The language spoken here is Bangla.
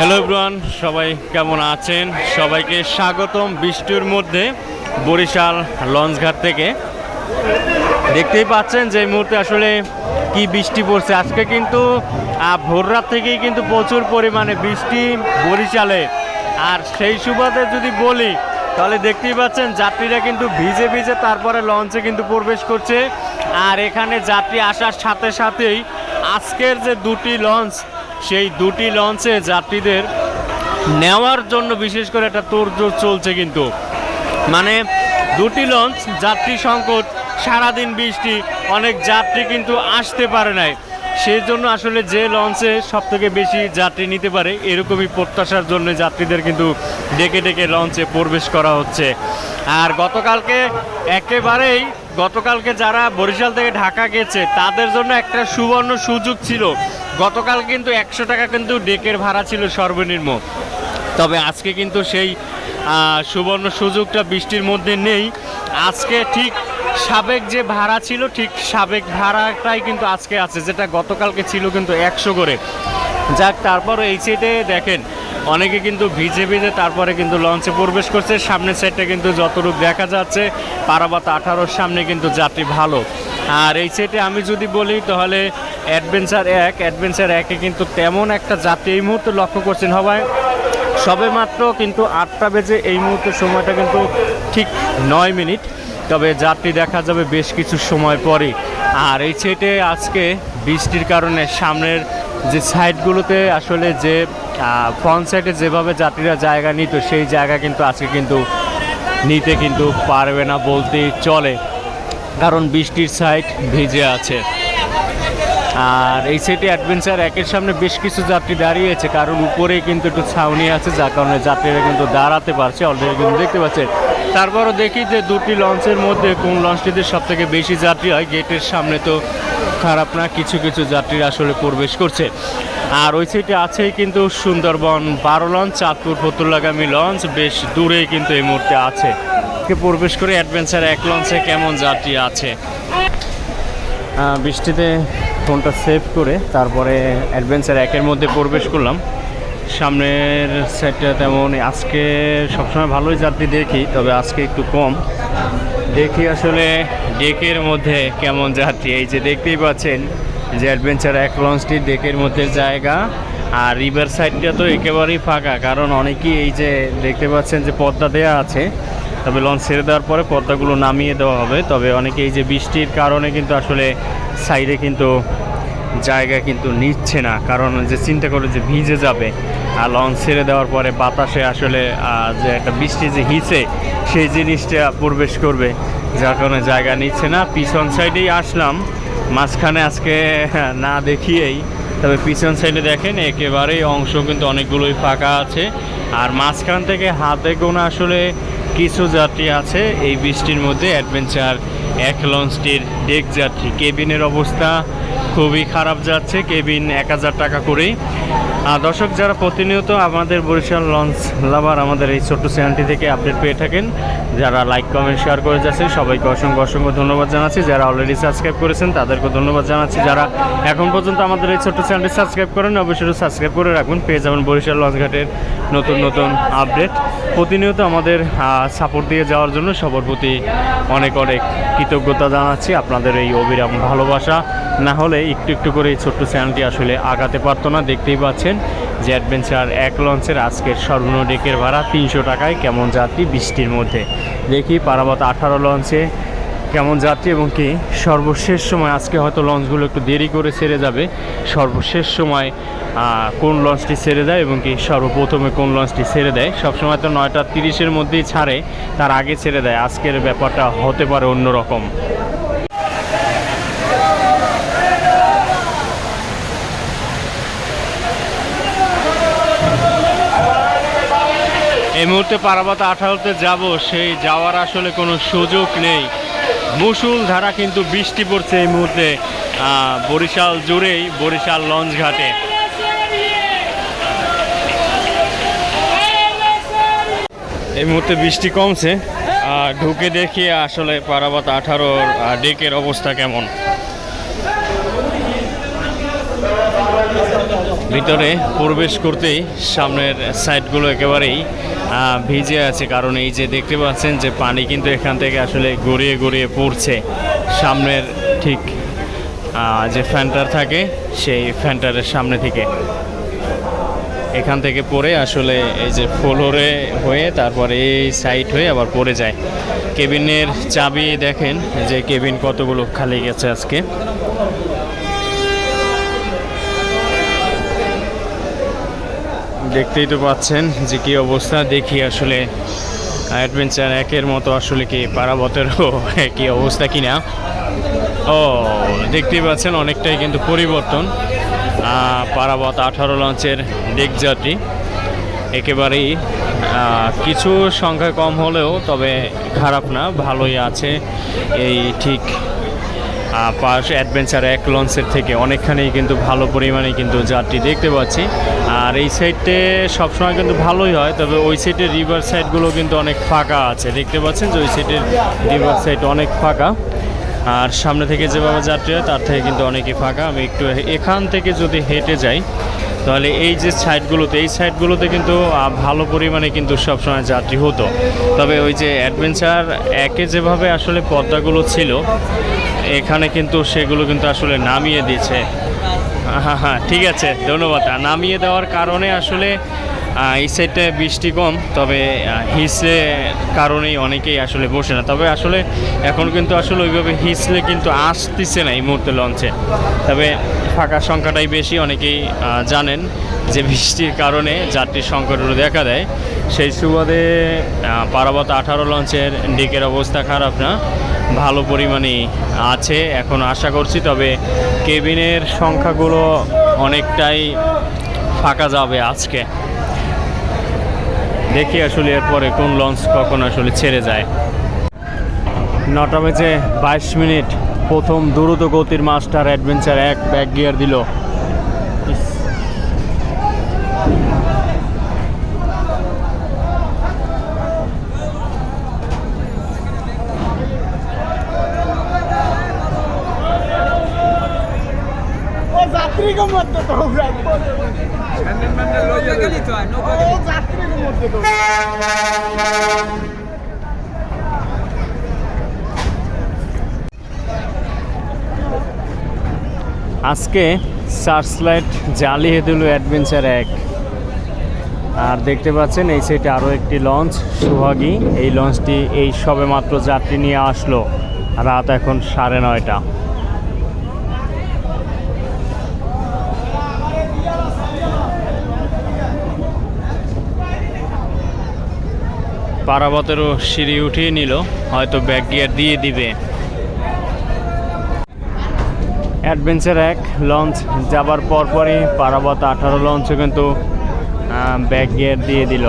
হ্যালো এভরিওয়ান সবাই কেমন আছেন? সবাইকে স্বাগতম বৃষ্টির মধ্যে বরিশাল লঞ্চঘাট থেকে। দেখতেই পাচ্ছেন যে মুহূর্তে আসলে কি বৃষ্টি পড়ছে। আজকে কিন্তু ভোর রাত থেকেই কিন্তু প্রচুর পরিমাণে বৃষ্টি বরিশালে। আর সেই সুবাদে যদি বলি, তাহলে দেখতেই পাচ্ছেন যাত্রীরা কিন্তু ভিজে ভিজে তারপরে লঞ্চে কিন্তু প্রবেশ করছে। আর এখানে যাত্রী আসার সাথে সাথেই আজকের যে দুটি লঞ্চ সেই দুটি লঞ্চে যাত্রীদের নেওয়ার জন্য বিশেষ করে একটা তোড়জোড় চলছে কিন্তু। মানে দুটি লঞ্চ, যাত্রী সংকট, সারাদিন বৃষ্টি, অনেক যাত্রী কিন্তু আসতে পারে নাই। সেই জন্য আসলে যে লঞ্চে সব থেকে বেশি যাত্রী নিতে পারে, এরকমই প্রত্যাশার জন্য যাত্রীদের কিন্তু ডেকে ডেকে লঞ্চে প্রবেশ করা হচ্ছে। আর গতকালকে একেবারেই গতকালকে যারা বরিশাল থেকে ঢাকা গেছে, তাদের জন্য একটা সুবর্ণ সুযোগ ছিল। গতকাল কিন্তু একশো টাকা কিন্তু ডেকের ভাড়া ছিল সর্বনিম্ন। তবে আজকে কিন্তু সেই সুবর্ণ সুযোগটা বৃষ্টির মধ্যে নেই। আজকে ঠিক সাবেক যে ভাড়া ছিল, ঠিক সাবেক ভাড়াটাই কিন্তু আজকে আছে, যেটা গতকালকে ছিল কিন্তু একশো করে। যাক তারপর এই সাইডে দেখেন অনেকে কিন্তু ভিজে ভিজে তারপরে কিন্তু লঞ্চে প্রবেশ করছে। সামনের সাইডটা কিন্তু যতটুকু দেখা যাচ্ছে, পারাবাত আঠারোর সামনে কিন্তু যাত্রী ভালো। আর এই সাইডে আমি যদি বলি, তাহলে অ্যাডভেঞ্চার এক অ্যাডভেঞ্চার একে কিন্তু তেমন একটা যাত্রী এই মুহূর্তে লক্ষ্য করছেন হবায় সবে মাত্র কিন্তু আটটা বেজে এই মুহূর্তে সময়টা কিন্তু ঠিক নয় মিনিট। তবে যাত্রী দেখা যাবে বেশ কিছু সময় পরে। আর এই সাইডে আজকে বৃষ্টির কারণে সামনের যে সাইডগুলোতে আসলে যে ফ্রন্ট যেভাবে যাত্রীরা জায়গা নিত, সেই জায়গা কিন্তু আজকে কিন্তু নিতে কিন্তু পারবে না বলতে চলে। কারণ বৃষ্টির সাইড ভিজে আছে। আর এই সাইডে অ্যাডভেঞ্চার একের সামনে বেশ কিছু যাত্রী দাঁড়িয়েছে, কারণ উপরে কিন্তু একটু ছাউনি আছে, যার কারণে যাত্রীরা কিন্তু দাঁড়াতে পারছে অলরেডি কিন্তু দেখতে পাচ্ছে। তারপরও দেখি যে দুটি লঞ্চের মধ্যে কোন লঞ্চটিতে সব থেকে বেশি যাত্রী হয়। গেটের সামনে তো খারাপ না, কিছু কিছু যাত্রীরা আসলে প্রবেশ করছে। আর ওই সাইডে আছেই কিন্তু সুন্দরবন বারো লঞ্চ, চাঁদপুর ফতুল্লাগামী লঞ্চ, বেশ দূরেই কিন্তু এই মুহূর্তে আছে। প্রবেশ করে অ্যাডভেঞ্চার এক লঞ্চে কেমন যাত্রী আছে? বৃষ্টিতে ফোনটা সেভ করে তারপরে অ্যাডভেঞ্চার একের মধ্যে প্রবেশ করলাম। সামনের সাইডটা তেমন, আজকে সবসময় ভালোই যাত্রী দেখি, তবে আজকে একটু কম। দেখি আসলে ডেকের মধ্যে কেমন যাত্রী এই যে দেখতেই পাচ্ছেন যে অ্যাডভেঞ্চার এক লঞ্চটি ডেকের মধ্যে জায়গা, আর রিভার সাইডটা তো একেবারেই ফাঁকা, কারণ অনেকেই এই যে দেখতে পাচ্ছেন যে পদ্মা দেওয়া আছে, তবে লঞ্চ ছেড়ে দেওয়ার পরে পদ্মাগুলো নামিয়ে দেওয়া হবে। তবে অনেকে এই যে বৃষ্টির কারণে কিন্তু আসলে সাইডে কিন্তু জায়গা কিন্তু নিচ্ছে না। কারণ যে চিন্তা করে যে ভিজে যাবে, আর লঞ্চ ছেড়ে দেওয়ার পরে বাতাসে আসলে যে একটা বৃষ্টি যে হিসে, সেই জিনিসটা প্রবেশ করবে। যার কারণে জায়গা নিচ্ছে না। পিছন সাইডেই আসলাম। মাঝখানে আজকে না দেখিয়েই, তবে পিছন সাইডে দেখেন, একেবারেই অংশ কিন্তু অনেকগুলোই ফাঁকা আছে। আর মাঝখান থেকে হাতে গোনা আসলে কিছু যাত্রী আছে। এই বৃষ্টির মধ্যে অ্যাডভেঞ্চার এক লঞ্চটির ডেক যাত্রী। কেবিনের অবস্থা খুবই খারাপ যাচ্ছে, কেবিন এক হাজার টাকা করেই। দর্শক, যারা প্রতিনিয়ত আমাদের বরিশাল লঞ্চ লাভার, আমাদের এই ছোট্ট চ্যানেলটি থেকে আপডেট পেয়ে থাকেন। যারা লাইক কমেন্ট শেয়ার করে যাচ্ছেন, সবাইকে অসংখ্য অসংখ্য ধন্যবাদ জানাচ্ছি। যারা অলরেডি সাবস্ক্রাইব করেছেন, তাদেরকে ধন্যবাদ জানাচ্ছি। যারা এখন পর্যন্ত আমাদের এই ছোট্ট চ্যানেলটি সাবস্ক্রাইব করেন অবশ্যই সাবস্ক্রাইব করে রাখুন। পেয়ে যাবেন বরিশাল লঞ্চঘাটের নতুন নতুন আপডেট প্রতিনিয়ত আমাদের সাপোর্ট দিয়ে যাওয়ার জন্য সবার প্রতি অনেক অনেক কৃতজ্ঞতা জানাচ্ছি আপনাদের এই অবিরাম ভালোবাসা। না হলে একটু একটু করে এই ছোট্ট চ্যানেলটি আসলে আগাতে পারতো না। দেখতেই পাচ্ছেন যে অ্যাডভেঞ্চার এক লঞ্চের আজকের সর্বনিম্ন ডেকের ভাড়া তিনশো টাকায় কেমন যাত্রী বৃষ্টির মধ্যে। দেখি পারাবত আঠারো লঞ্চে কেমন যাত্রী এবং কি? সর্বশেষ সময়, আজকে হয়তো লঞ্চগুলো একটু দেরি করে ছেড়ে যাবে। সর্বশেষ সময় কোন লঞ্চটি ছেড়ে দেয় এবং কি সর্বপ্রথমে কোন লঞ্চটি ছেড়ে দেয়? সবসময় তো নয়টা তিরিশের মধ্যেই ছাড়ে, তার আগে ছেড়ে দেয়। আজকের ব্যাপারটা হতে পারে অন্যরকম। এই মুহূর্তে পারাবাত আঠারোতে যাব, সেই যাওয়ার আসলে কোনো সুযোগ নেই। মুসুল ধারা কিন্তু বৃষ্টি পড়ছে এই মুহূর্তে বরিশাল জুড়েই, বরিশাল লঞ্চ ঘাটে। এই মুহূর্তে বৃষ্টি কমছে ঢুকে দেখি আসলে পারাবাত আঠারোর ডেকের অবস্থা কেমন। ভিতরে প্রবেশ করতেই সামনের সাইডগুলো একেবারেই ভিজে আছে, কারণ এই যে দেখতে পাচ্ছেন যে পানি কিন্তু এখান থেকে আসলে গড়িয়ে গড়িয়ে পড়ছে। সামনের ঠিক যে ফ্যান্টার থাকে, সেই ফ্যান্টারের সামনে থেকে। এখান থেকে পড়ে আসলে এই যে ফ্লোরে হয়ে, তারপরে এই সাইড হয়ে আবার পড়ে যায়। কেবিনের চাবি দেখেন যে কেবিন কতগুলো খালি গেছে আজকে। দেখতেই তো পাচ্ছেন যে কি অবস্থা। দেখি আসলে অ্যাডভেঞ্চার একের মতো আসলে কি পারাবতেরও কি অবস্থা কিনা। ও, দেখতেই পাচ্ছেন অনেকটাই কিন্তু পরিবর্তন। পারাবত আঠারো লঞ্চের যাত্রী। একেবারেই কিছু সংখ্যা কম হলেও তবে খারাপ না, ভালোই আছে। এই ঠিক পাশ অ্যাডভেঞ্চার এক লঞ্চের থেকে অনেকখানেই কিন্তু ভালো পরিমাণে কিন্তু যাত্রী দেখতে পাচ্ছি। আর এই সাইডটে সবসময় কিন্তু ভালোই হয়, তবে ওই সাইডের রিভার সাইডগুলো কিন্তু অনেক ফাঁকা আছে। দেখতে পাচ্ছেন যে ওই সাইডের রিভার সাইড অনেক ফাঁকা। আর সামনে থেকে যেভাবে যাত্রী হয়, তার থেকে কিন্তু অনেকই ফাঁকা। আমি একটু এখান থেকে যদি হেঁটে যাই তাহলে এই যে সাইডগুলোতে এই সাইডগুলোতে কিন্তু ভালো পরিমাণে কিন্তু সবসময় যাত্রী হতো। তবে ওই যে অ্যাডভেঞ্চার একে যেভাবে আসলে পদ্মাগুলো ছিল, এখানে কিন্তু সেগুলো কিন্তু আসলে নামিয়ে দিয়েছে। হ্যাঁ হ্যাঁ ঠিক আছে, ধন্যবাদ। নামিয়ে দেওয়ার কারণে আসলে এই সাইডে বৃষ্টি কম, তবে হিসলে কারণেই অনেকেই আসলে বসে না। তবে আসলে এখন কিন্তু আসলে ওইভাবে হিসলে কিন্তু আসতেছে না এই মুহূর্তে লঞ্চে। তবে ফাঁকার সংখ্যাটাই বেশি, অনেকেই জানেন যে বৃষ্টির কারণে যাত্রীর সংকটগুলো দেখা দেয়। সেই সুবাদে পারাবত আঠারো লঞ্চের ডিকের অবস্থা খারাপ না, ভালো পরিমাণে আছে এখন আশা করছি, তবে কেবিনের সংখ্যাগুলো অনেকটাই ফাঁকা যাবে আজকে। দেখি আসলে এরপরে কোন লঞ্চ কখন আসলে ছেড়ে যায়। নটা বেজে বাইশ মিনিট, প্রথম দ্রুত গতির মাস্টার অ্যাডভেঞ্চার এক ব্যাক গিয়ার দিল ইস, ও যাত্রীকে মধ্যে তো ও যাত্রীকে মধ্যে তো আজকে সার্চ লাইট জ্বালিয়ে দিল অ্যাডভেঞ্চার এক। আর দেখতে পাচ্ছেন, এই সাইডে আরও একটি লঞ্চ, সুহাগী। এই লঞ্চটি এই সবে মাত্র যাত্রী নিয়ে আসলো। রাত এখন সাড়ে নয়টা। পারাবতেরও সিঁড়ি উঠিয়ে নিল, হয়তো ব্যাক গিয়ার দিয়ে দিবে। অ্যাডভেঞ্চার এক, লঞ্চ যাবার পরপরই পারাবত আঠারো লঞ্চও কিন্তু ব্যাক গিয়ার দিয়ে দিল।